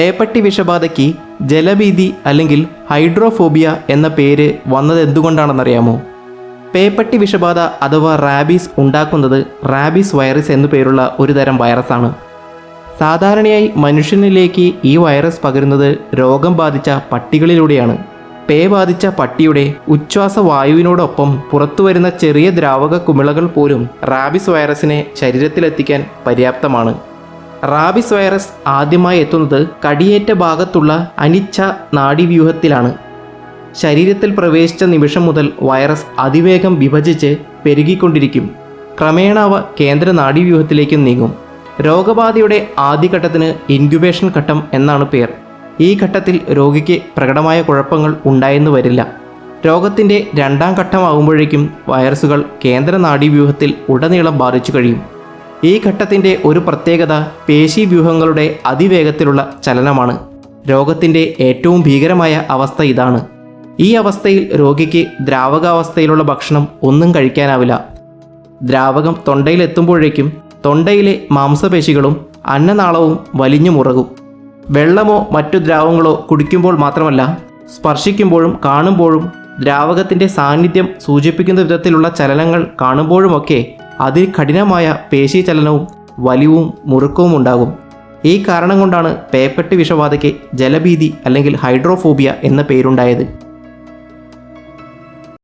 പേപ്പട്ടി വിഷബാധയ്ക്ക് ജലഭീതി അല്ലെങ്കിൽ ഹൈഡ്രോഫോബിയ എന്ന പേര് വന്നത് എന്തുകൊണ്ടാണെന്നറിയാമോ? പേപ്പട്ടി വിഷബാധ അഥവാ റാബീസ് ഉണ്ടാക്കുന്നത് റാബീസ് വൈറസ് എന്നു പേരുള്ള ഒരു തരം വൈറസാണ്. സാധാരണയായി മനുഷ്യനിലേക്ക് ഈ വൈറസ് പകരുന്നത് രോഗം ബാധിച്ച പട്ടികളിലൂടെയാണ്. പേ ബാധിച്ച പട്ടിയുടെ ഉച്ഛ്വാസ വായുവിനോടൊപ്പം പുറത്തുവരുന്ന ചെറിയ ദ്രാവക കുമിളകൾ പോലും റാബിസ് വൈറസിനെ ശരീരത്തിലെത്തിക്കാൻ പര്യാപ്തമാണ്. റാബിസ് വൈറസ് ആദ്യമായി എത്തുന്നത് കടിയേറ്റ ഭാഗത്തുള്ള അനിച്ഛ നാഡീവ്യൂഹത്തിലാണ്. ശരീരത്തിൽ പ്രവേശിച്ച നിമിഷം മുതൽ വൈറസ് അതിവേഗം വിഭജിച്ച് പെരുകിക്കൊണ്ടിരിക്കും. ക്രമേണ അവ കേന്ദ്ര നാഡീവ്യൂഹത്തിലേക്ക് നീങ്ങും. രോഗബാധയുടെ ആദ്യഘട്ടത്തിന് ഇൻക്യുബേഷൻ ഘട്ടം എന്നാണ് പേർ. ഈ ഘട്ടത്തിൽ രോഗിക്ക് പ്രകടമായ കുഴപ്പങ്ങൾ ഉണ്ടായെന്ന് വരില്ല. രോഗത്തിന്റെ രണ്ടാം ഘട്ടമാകുമ്പോഴേക്കും വൈറസുകൾ കേന്ദ്ര നാഡീവ്യൂഹത്തിൽ ഉടനീളം ബാധിച്ചു കഴിയും. ഈ ഘട്ടത്തിന്റെ ഒരു പ്രത്യേകത പേശി വ്യൂഹങ്ങളുടെ അതിവേഗത്തിലുള്ള ചലനമാണ്. രോഗത്തിന്റെ ഏറ്റവും ഭീകരമായ അവസ്ഥ ഇതാണ്. ഈ അവസ്ഥയിൽ രോഗിക്ക് ദ്രാവകാവസ്ഥയിലുള്ള ഭക്ഷണം ഒന്നും കഴിക്കാനാവില്ല. ദ്രാവകം തൊണ്ടയിലെത്തുമ്പോഴേക്കും തൊണ്ടയിലെ മാംസപേശികളും അന്നനാളവും വലിഞ്ഞു മുറകും. വെള്ളമോ മറ്റു ദ്രാവങ്ങളോ കുടിക്കുമ്പോൾ മാത്രമല്ല സ്പർശിക്കുമ്പോഴും കാണുമ്പോഴും ദ്രാവകത്തിന്റെ സാന്നിധ്യം സൂചിപ്പിക്കുന്ന വിധത്തിലുള്ള ചലനങ്ങൾ കാണുമ്പോഴുമൊക്കെ അതികഠിനമായ പേശീചലനവും വലിവും മുറുക്കവും ഉണ്ടാകും. ഈ കാരണം കൊണ്ടാണ് പേപ്പട്ടി വിഷബാധയ്ക്ക് ജലഭീതി അല്ലെങ്കിൽ ഹൈഡ്രോഫോബിയ എന്ന പേരുണ്ടായത്.